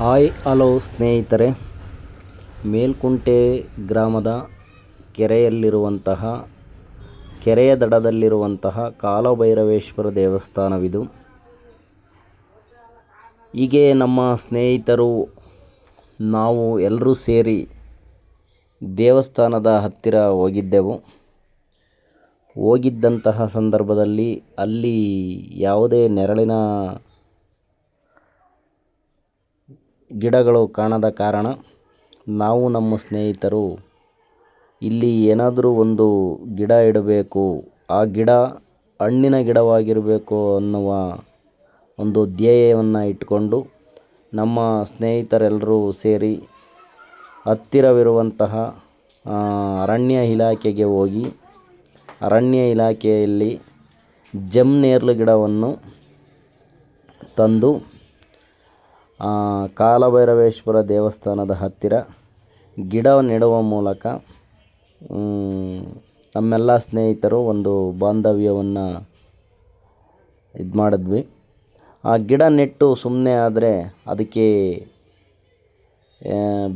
Hi, hello ಸ್ನೇಹಿತರೆ. ಮೇಲ್ಕುಂಟೆ ಗ್ರಾಮದ ಕೆರೆಯಲ್ಲಿರುವಂತಹ, ಕೆರೆಯ ದಡದಲ್ಲಿರುವಂತಹ ಕಾಲಭೈರವೇಶ್ವರ ದೇವಸ್ಥಾನವಿದು. ಹೀಗೆ ನಮ್ಮ ಸ್ನೇಹಿತರು, ನಾವು ಎಲ್ಲರೂ ಸೇರಿ ದೇವಸ್ಥಾನದ ಹತ್ತಿರ ಹೋಗಿದ್ದೆವು. ಹೋಗಿದ್ದಂತಹ ಸಂದರ್ಭದಲ್ಲಿ ಅಲ್ಲಿ ಯಾವುದೇ ನೆರಳಿನ ಗಿಡಗಳು ಕಾಣದ ಕಾರಣ ನಾವು ನಮ್ಮ ಸ್ನೇಹಿತರು ಇಲ್ಲಿ ಏನಾದರೂ ಒಂದು ಗಿಡ ಇಡಬೇಕು, ಆ ಗಿಡ ಹಣ್ಣಿನ ಗಿಡವಾಗಿರಬೇಕು ಅನ್ನುವ ಒಂದು ಧ್ಯೇಯವನ್ನು ಇಟ್ಟುಕೊಂಡು ನಮ್ಮ ಸ್ನೇಹಿತರೆಲ್ಲರೂ ಸೇರಿ ಹತ್ತಿರವಿರುವಂತಹ ಅರಣ್ಯ ಇಲಾಖೆಗೆ ಹೋಗಿ ಅರಣ್ಯ ಇಲಾಖೆಯಲ್ಲಿ ಜಮ್ನೇರ್ಲು ಗಿಡವನ್ನು ತಂದು ಕಾಲಭೈರವೇಶ್ವರ ದೇವಸ್ಥಾನದ ಹತ್ತಿರ ಗಿಡ ನೆಡುವ ಮೂಲಕ ನಮ್ಮೆಲ್ಲ ಸ್ನೇಹಿತರು ಒಂದು ಬಾಂಧವ್ಯವನ್ನು ಇದು ಮಾಡಿದ್ವಿ. ಆ ಗಿಡ ನೆಟ್ಟು ಸುಮ್ಮನೆ ಆದರೆ ಅದಕ್ಕೆ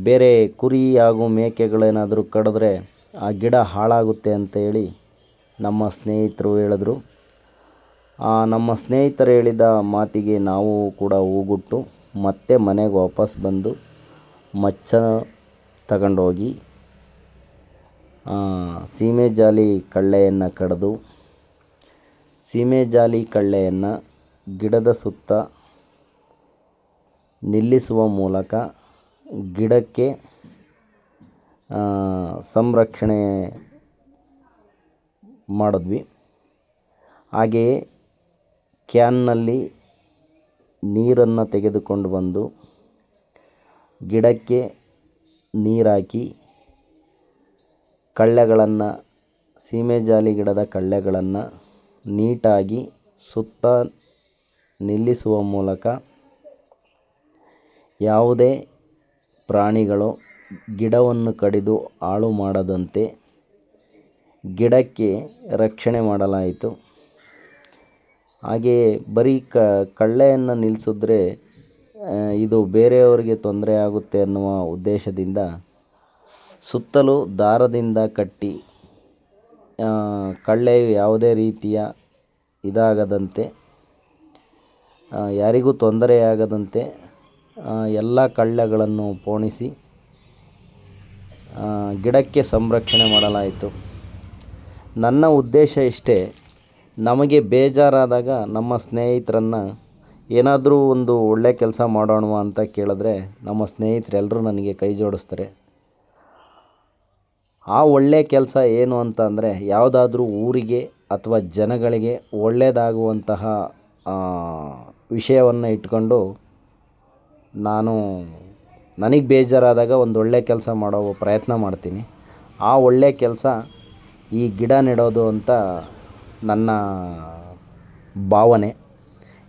ಬೇರೆ ಕುರಿ ಹಾಗೂ ಮೇಕೆಗಳೇನಾದರೂ ಕಡಿದ್ರೆ ಆ ಗಿಡ ಹಾಳಾಗುತ್ತೆ ಅಂತೇಳಿ ನಮ್ಮ ಸ್ನೇಹಿತರು ಹೇಳಿದ್ರು. ನಮ್ಮ ಸ್ನೇಹಿತರು ಹೇಳಿದ ಮಾತಿಗೆ ನಾವು ಕೂಡ ಹೂಗುಟ್ಟು ಮತ್ತೆ ಮನೆಗೆ ವಾಪಸ್ ಬಂದು ಮಚ್ಚ ತಗೊಂಡೋಗಿ ಸೀಮೆ ಜಾಲಿ ಕಳ್ಳೆಯನ್ನು ಕಡಿದು, ಸೀಮೆ ಜಾಲಿ ಕಳ್ಳೆಯನ್ನು ಗಿಡದ ಸುತ್ತ ನಿಲ್ಲಿಸುವ ಮೂಲಕ ಗಿಡಕ್ಕೆ ಸಂರಕ್ಷಣೆ ಮಾಡಿದ್ವಿ. ಹಾಗೆಯೇ ಕ್ಯಾನ್ನಲ್ಲಿ ನೀರನ್ನು ತೆಗೆದುಕೊಂಡು ಬಂದು ಗಿಡಕ್ಕೆ ನೀರಾಕಿ ಕಳ್ಳೆಗಳನ್ನು, ಸೀಮೆಜಾಲಿ ಗಿಡದ ಕಳ್ಳೆಗಳನ್ನು ನೀಟಾಗಿ ಸುತ್ತ ನಿಲ್ಲಿಸುವ ಮೂಲಕ ಯಾವುದೇ ಪ್ರಾಣಿಗಳು ಗಿಡವನ್ನು ಕಡಿದು ಹಾಳು ಮಾಡದಂತೆ ಗಿಡಕ್ಕೆ ರಕ್ಷಣೆ ಮಾಡಲಾಯಿತು. ಹಾಗೆಯೇ ಬರೀ ಕಳ್ಳೆಯನ್ನು ನಿಲ್ಲಿಸಿದ್ರೆ ಇದು ಬೇರೆಯವರಿಗೆ ತೊಂದರೆ ಆಗುತ್ತೆ ಅನ್ನುವ ಉದ್ದೇಶದಿಂದ ಸುತ್ತಲೂ ದಾರದಿಂದ ಕಟ್ಟಿ ಕಳ್ಳೆಯು ಯಾವುದೇ ರೀತಿಯ ಇದಾಗದಂತೆ ಯಾರಿಗೂ ತೊಂದರೆಯಾಗದಂತೆ ಎಲ್ಲ ಕಳ್ಳೆಗಳನ್ನು ಪೋಣಿಸಿ ಗಿಡಕ್ಕೆ ಸಂರಕ್ಷಣೆ ಮಾಡಲಾಯಿತು. ನನ್ನ ಉದ್ದೇಶ ಇಷ್ಟೇ ನಮಗೆ ಬೇಜಾರಾದಾಗ ನಮ್ಮ ಸ್ನೇಹಿತರನ್ನು ಏನಾದರೂ ಒಂದು ಒಳ್ಳೆಯ ಕೆಲಸ ಮಾಡೋಣವಾ ಅಂತ ಕೇಳಿದ್ರೆ ನಮ್ಮ ಸ್ನೇಹಿತರೆಲ್ಲರೂ ನನಗೆ ಕೈ ಜೋಡಿಸ್ತಾರೆ. ಆ ಒಳ್ಳೆಯ ಕೆಲಸ ಏನು ಅಂತ ಅಂದರೆ ಯಾವುದಾದ್ರೂ ಊರಿಗೆ ಅಥವಾ ಜನಗಳಿಗೆ ಒಳ್ಳೆಯದಾಗುವಂತಹ ವಿಷಯವನ್ನು ಇಟ್ಕೊಂಡು ನಾನು ನನಗೆ ಬೇಜಾರಾದಾಗ ಒಂದು ಒಳ್ಳೆ ಕೆಲಸ ಮಾಡೋ ಪ್ರಯತ್ನ ಮಾಡ್ತೀನಿ. ಆ ಒಳ್ಳೆಯ ಕೆಲಸ ಈ ಗಿಡ ನೆಡೋದು ಅಂತ ನನ್ನ ಭಾವನೆ.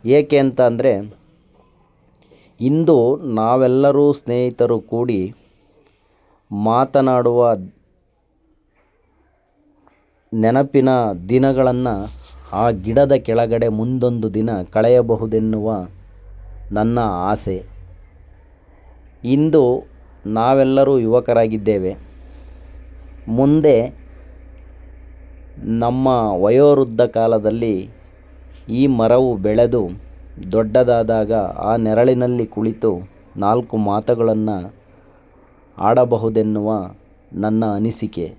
ಏಕೆ ಅಂತ ಅಂದರೆ, ಇಂದು ನಾವೆಲ್ಲರೂ ಸ್ನೇಹಿತರು ಕೂಡಿ ಮಾತನಾಡುವ ನೆನಪಿನ ದಿನಗಳನ್ನು ಆ ಗಿಡದ ಕೆಳಗಡೆ ಮುಂದೊಂದು ದಿನ ಕಳೆಯಬಹುದೆನ್ನುವ ನನ್ನ ಆಸೆ. ಇಂದು ನಾವೆಲ್ಲರೂ ಯುವಕರಾಗಿದ್ದೇವೆ. ಮುಂದೆ ನಮ್ಮ ವಯೋವೃದ್ಧ ಕಾಲದಲ್ಲಿ ಈ ಮರವು ಬೆಳೆದು ದೊಡ್ಡದಾದಾಗ ಆ ನೆರಳಿನಲ್ಲಿ ಕುಳಿತು ನಾಲ್ಕು ಮಾತುಗಳನ್ನು ಆಡಬಹುದೆನ್ನುವ ನನ್ನ ಅನಿಸಿಕೆ.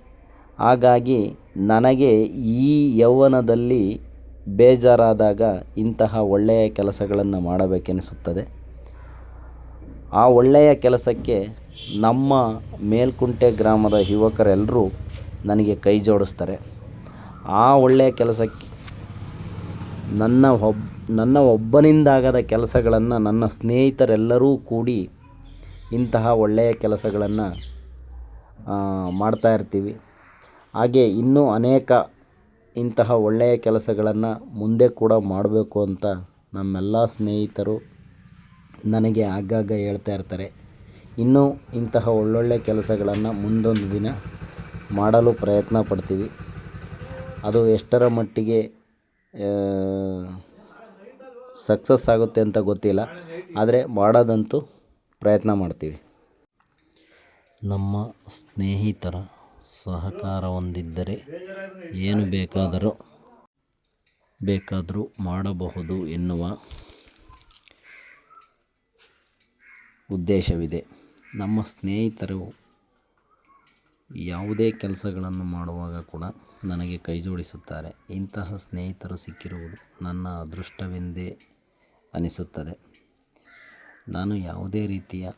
ಹಾಗಾಗಿ ನನಗೆ ಈ ಯೌವನದಲ್ಲಿ ಬೇಜಾರಾದಾಗ ಇಂತಹ ಒಳ್ಳೆಯ ಕೆಲಸಗಳನ್ನು ಮಾಡಬೇಕೆನಿಸುತ್ತದೆ. ಆ ಒಳ್ಳೆಯ ಕೆಲಸಕ್ಕೆ ನಮ್ಮ ಮೇಲ್ಕುಂಟೆ ಗ್ರಾಮದ ಯುವಕರೆಲ್ಲರೂ ನನಗೆ ಕೈ ಜೋಡಿಸ್ತಾರೆ. ಆ ಒಳ್ಳೆಯ ಕೆಲಸಕ್ಕೆ ನನ್ನ ಒಬ್, ನನ್ನ ಒಬ್ಬನಿಂದಾಗದ ಕೆಲಸಗಳನ್ನು ನನ್ನ ಸ್ನೇಹಿತರೆಲ್ಲರೂ ಕೂಡಿ ಇಂತಹ ಒಳ್ಳೆಯ ಕೆಲಸಗಳನ್ನು ಮಾಡ್ತಾಯಿರ್ತೀವಿ ಹಾಗೆ ಇನ್ನೂ ಅನೇಕ ಇಂತಹ ಒಳ್ಳೆಯ ಕೆಲಸಗಳನ್ನು ಮುಂದೆ ಕೂಡ ಮಾಡಬೇಕು ಅಂತ ನಮ್ಮೆಲ್ಲ ಸ್ನೇಹಿತರು ನನಗೆ ಆಗಾಗ ಹೇಳ್ತಾ ಇರ್ತಾರೆ. ಇನ್ನೂ ಇಂತಹ ಒಳ್ಳೊಳ್ಳೆ ಕೆಲಸಗಳನ್ನು ಮುಂದೊಂದು ದಿನ ಮಾಡಲು ಪ್ರಯತ್ನ ಪಡ್ತೀವಿ. ಅದು ಎಷ್ಟರ ಮಟ್ಟಿಗೆ ಸಕ್ಸಸ್ ಆಗುತ್ತೆ ಅಂತ ಗೊತ್ತಿಲ್ಲ. ಆದರೆ ಮಾಡೋದಂತೂ ಪ್ರಯತ್ನ ಮಾಡ್ತೀವಿ. ನಮ್ಮ ಸ್ನೇಹಿತರ ಸಹಕಾರ ಹೊಂದಿದ್ದರೆ ಏನು ಬೇಕಾದರೂ ಬೇಕಾದರೂ ಮಾಡಬಹುದು ಎನ್ನುವ ಉದ್ದೇಶವಿದೆ. ನಮ್ಮ ಸ್ನೇಹಿತರು ಯಾವುದೇ ಕೆಲಸಗಳನ್ನು ಮಾಡುವಾಗ ಕೂಡ ನನಗೆ ಕೈ ಜೋಡಿಸುತ್ತಾರೆ. ಇಂತಹ ಸ್ನೇಹಿತರು ಸಿಕ್ಕಿರುವುದು ನನ್ನ ಅದೃಷ್ಟವೆಂದೇ ಅನಿಸುತ್ತದೆ. ನಾನು ಯಾವುದೇ ರೀತಿಯ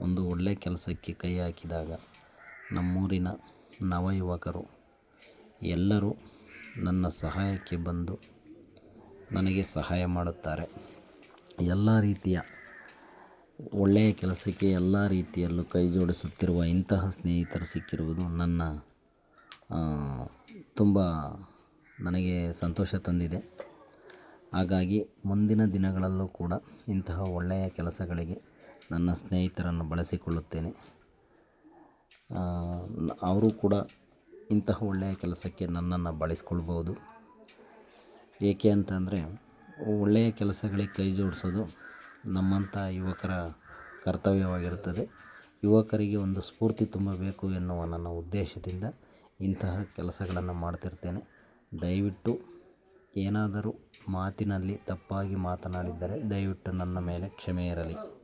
ಒಂದು ಒಳ್ಳೆಯ ಕೆಲಸಕ್ಕೆ ಕೈ ಹಾಕಿದಾಗ ನಮ್ಮೂರಿನ ನವಯುವಕರು ಎಲ್ಲರೂ ನನ್ನ ಸಹಾಯಕ್ಕೆ ಬಂದು ನನಗೆ ಸಹಾಯ ಮಾಡುತ್ತಾರೆ. ಎಲ್ಲ ರೀತಿಯ ಒಳ್ಳೆಯ ಕೆಲಸಕ್ಕೆ ಎಲ್ಲ ರೀತಿಯಲ್ಲೂ ಕೈ ಜೋಡಿಸುತ್ತಿರುವ ಇಂತಹ ಸ್ನೇಹಿತರು ಸಿಕ್ಕಿರುವುದು ನನ್ನ ತುಂಬ ನನಗೆ ಸಂತೋಷ ತಂದಿದೆ. ಹಾಗಾಗಿ ಮುಂದಿನ ದಿನಗಳಲ್ಲೂ ಕೂಡ ಇಂತಹ ಒಳ್ಳೆಯ ಕೆಲಸಗಳಿಗೆ ನನ್ನ ಸ್ನೇಹಿತರನ್ನು ಬಳಸಿಕೊಳ್ಳುತ್ತೇನೆ. ಅವರು ಕೂಡ ಇಂತಹ ಒಳ್ಳೆಯ ಕೆಲಸಕ್ಕೆ ನನ್ನನ್ನು ಬಳಸ್ಕೊಳ್ಬೋದು. ಏಕೆ ಅಂತಂದರೆ ಒಳ್ಳೆಯ ಕೆಲಸಗಳಿಗೆ ಕೈ ಜೋಡಿಸೋದು ನಮ್ಮಂಥ ಯುವಕರ ಕರ್ತವ್ಯವಾಗಿರುತ್ತದೆ. ಯುವಕರಿಗೆ ಒಂದು ಸ್ಫೂರ್ತಿ ತುಂಬಬೇಕು ಎನ್ನುವ ನನ್ನ ಉದ್ದೇಶದಿಂದ ಇಂತಹ ಕೆಲಸಗಳನ್ನು ಮಾಡ್ತಿರ್ತೇನೆ. ದಯವಿಟ್ಟು ಏನಾದರೂ ಮಾತಿನಲ್ಲಿ ತಪ್ಪಾಗಿ ಮಾತನಾಡಿದ್ದರೆ ದಯವಿಟ್ಟು ನನ್ನ ಮೇಲೆ ಕ್ಷಮೆ ಇರಲಿ.